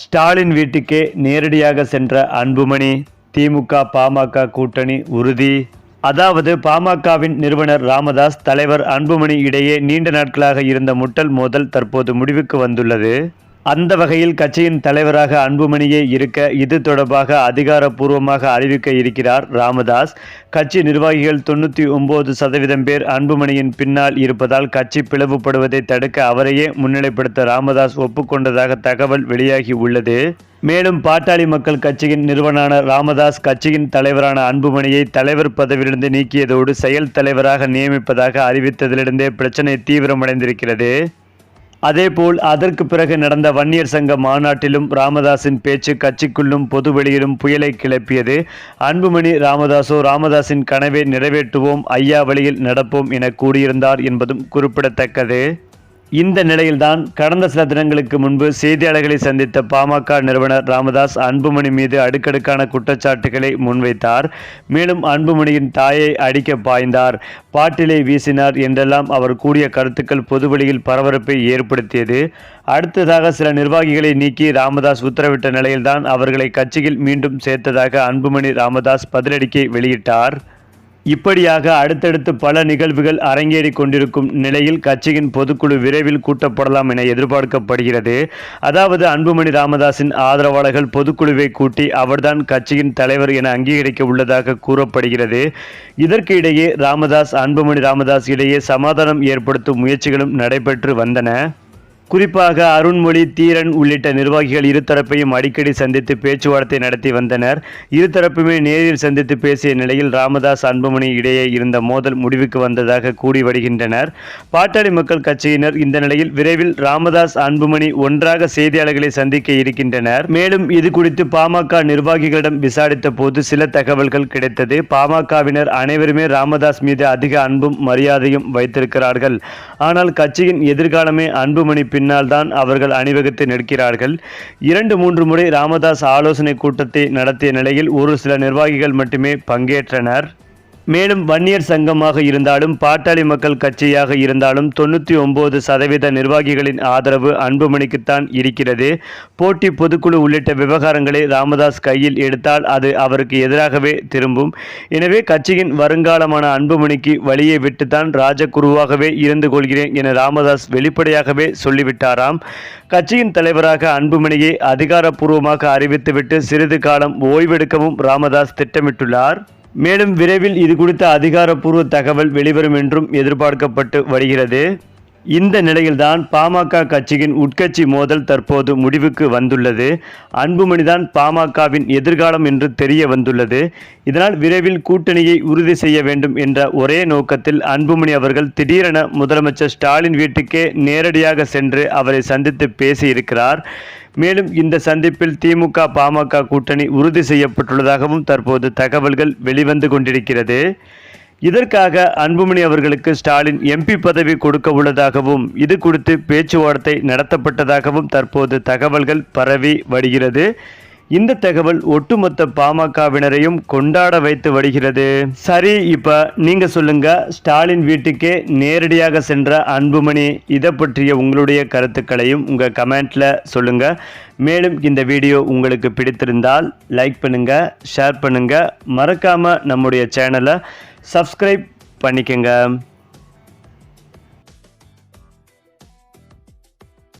ஸ்டாலின் வீட்டுக்கே நேரடியாக சென்ற அன்புமணி திமுக பாமக கூட்டணி உறுதி. அதாவது பாமகவின் நிறுவனர் ராமதாஸ் தலைவர் அன்புமணி இடையே நீண்ட நாட்களாக இருந்த முட்டல் மோதல் தற்போது முடிவுக்கு வந்துள்ளது. அந்த வகையில் கட்சியின் தலைவராக அன்புமணியே இருக்க இது தொடர்பாக அதிகாரப்பூர்வமாக அறிவிக்க இருக்கிறார் ராமதாஸ். கட்சி நிர்வாகிகள் தொண்ணூற்றி ஒன்பது சதவீதம் பேர் அன்புமணியின் பின்னால் இருப்பதால் கட்சி பிளவுபடுவதை தடுக்க அவரையே முன்னிலைப்படுத்த ராமதாஸ் ஒப்புக்கொண்டதாக தகவல் வெளியாகி உள்ளது. மேலும் பாட்டாளி மக்கள் கட்சியின் நிறுவனான ராமதாஸ் கட்சியின் தலைவரான அன்புமணியை தலைவர் பதவியிலிருந்து நீக்கியதோடு செயல் தலைவராக நியமிப்பதாக அறிவித்ததிலிருந்தே பிரச்சனை தீவிரமடைந்திருக்கிறது. அதேபோல் அதற்கு பிறகு நடந்த வன்னியர் சங்க மாநாட்டிலும் ராமதாஸின் பேச்சு கட்சிக்குள்ளும் பொதுவெளியிலும் புயலை கிளப்பியது. அன்புமணி ராமதாசோ ராமதாஸின் கனவை நிறைவேற்றுவோம் ஐயா வழியில் நடப்போம் என கூறியிருந்தார் என்பதும் குறிப்பிடத்தக்கது. இந்த நிலையில்தான் கடந்த சில தினங்களுக்கு முன்பு செய்தியாளர்களை சந்தித்த பாமக நிறுவனர் ராமதாஸ் அன்புமணி மீது அடுக்கடுக்கான குற்றச்சாட்டுகளை முன்வைத்தார். மேலும் அன்புமணியின் தாயை அடிக்க பாய்ந்தார். பாட்டிலை வீசினார் என்றெல்லாம் அவர் கூடிய கருத்துக்கள் பொதுவெளியில் பரபரப்பை ஏற்படுத்தியது. அடுத்ததாக சில நிர்வாகிகளை நீக்கி ராமதாஸ் உத்தரவிட்ட நிலையில்தான் அவர்களை கட்சியில் மீண்டும் சேர்த்ததாக அன்புமணி ராமதாஸ் பதிலடிக்கை வெளியிட்டார். இப்படியாக அடுத்தடுத்து பல நிகழ்வுகள் அரங்கேறி கொண்டிருக்கும் நிலையில் கட்சியின் பொதுக்குழு விரைவில் கூட்டப்படலாம் என எதிர்பார்க்கப்படுகிறது. அதாவது அன்புமணி ராமதாஸின் ஆதரவாளர்கள் பொதுக்குழுவை கூட்டி அவர்தான் கட்சியின் தலைவர் என அங்கீகரிக்க உள்ளதாக கூறப்படுகிறது. இதற்கு இடையே ராமதாஸ் அன்புமணி ராமதாஸ் இடையே சமாதானம் ஏற்படுத்தும் முயற்சிகளும் நடைபெற்று வந்தன. குறிப்பாக அருண்மொழி தீரன் உள்ளிட்ட நிர்வாகிகள் இருதரப்பையும் அடிக்கடி சந்தித்து பேச்சுவார்த்தை நடத்தி வந்தனர். இருதரப்புமே நேரில் சந்தித்து பேசிய நிலையில் ராமதாஸ் அன்புமணி இடையே இருந்த மோதல் முடிவுக்கு வந்ததாக கூடி வருகின்றனர். பாட்டாளி மக்கள் கட்சியினர் இந்த நிலையில் விரைவில் ராமதாஸ் அன்புமணி ஒன்றாக செய்தியாளர்களை சந்திக்க இருக்கின்றனர். மேலும் இது குறித்து பாமக நிர்வாகிகளிடம் விசாரித்த போது சில தகவல்கள் கிடைத்தது. பாமகவினர் அனைவருமே ராமதாஸ் மீது அதிக அன்பும் மரியாதையும் வைத்திருக்கிறார்கள். ஆனால் கட்சியின் எதிர்காலமே அன்புமணி பின்னால் தான் அவர்கள் அணிவகுத்து நிற்கிறார்கள். இரண்டு மூன்று முறை ராமதாஸ் ஆலோசனை கூட்டத்தை நடத்திய நிலையில் ஒரு சில நிர்வாகிகள் மட்டுமே பங்கேற்றனர். மேலும் வன்னியர் சங்கமாக இருந்தாலும் பாட்டாளி மக்கள் கட்சியாக இருந்தாலும் தொண்ணூற்றி ஒன்பது சதவீத நிர்வாகிகளின் ஆதரவு அன்புமணிக்குத்தான் இருக்கிறது. போட்டி பொதுக்குழு உள்ளிட்ட விவகாரங்களை ராமதாஸ் கையில் எடுத்தால் அது அவருக்கு எதிராகவே திரும்பும். எனவே கட்சியின் வருங்காலமான அன்புமணிக்கு வழியை விட்டுத்தான் ராஜகுருவாகவே இருந்து கொள்கிறேன் என ராமதாஸ் வெளிப்படையாகவே சொல்லிவிட்டாராம். கட்சியின் தலைவராக அன்புமணியை அதிகாரப்பூர்வமாக அறிவித்துவிட்டு சிறிது காலம் ஓய்வெடுக்கவும் ராமதாஸ் திட்டமிட்டுள்ளார். மேலும் விரைவில் இது குறித்த அதிகாரப்பூர்வ தகவல் வெளிவரும் என்றும் எதிர்பார்க்கப்பட்டு வருகிறது. இந்த நிலையில்தான் பாமக கட்சியின் உட்கட்சி மோதல் தற்போது முடிவுக்கு வந்துள்ளது. அன்புமணிதான் பாமகவின் எதிர்காலம் என்று தெரிய வந்துள்ளது. இதனால் விரைவில் கூட்டணியை உறுதி செய்ய வேண்டும் என்ற ஒரே நோக்கத்தில் அன்புமணி அவர்கள் திடீரென முதலமைச்சர் ஸ்டாலின் வீட்டுக்கே நேரடியாக சென்று அவரை சந்தித்து பேசியிருக்கிறார். மேலும் இந்த சந்திப்பில் திமுக பாமக கூட்டணி உறுதி செய்யப்பட்டுள்ளதாகவும் தற்போது தகவல்கள் வெளிவந்து கொண்டிருக்கிறது. இதற்காக அன்புமணி அவர்களுக்கு ஸ்டாலின் எம்பி பதவி கொடுக்க உள்ளதாகவும் இது குறித்து பேச்சுவார்த்தை நடத்தப்பட்டதாகவும் தற்போது தகவல்கள் பரவி வருகிறது. இந்த தகவல் ஒட்டுமொத்த பாமகவினரையும் கொண்டாட வைத்து வருகிறது. சரி இப்ப நீங்க சொல்லுங்க ஸ்டாலின் வீட்டுக்கே நேரடியாக சென்ற அன்புமணி இதை பற்றிய உங்களுடைய கருத்துக்களையும் உங்க கமெண்ட்ல சொல்லுங்க. மேலும் இந்த வீடியோ உங்களுக்கு பிடித்திருந்தால் லைக் பண்ணுங்க ஷேர் பண்ணுங்க. மறக்காம நம்முடைய சேனலை சப்ஸ்கிரைப் பண்ணிக்கங்க.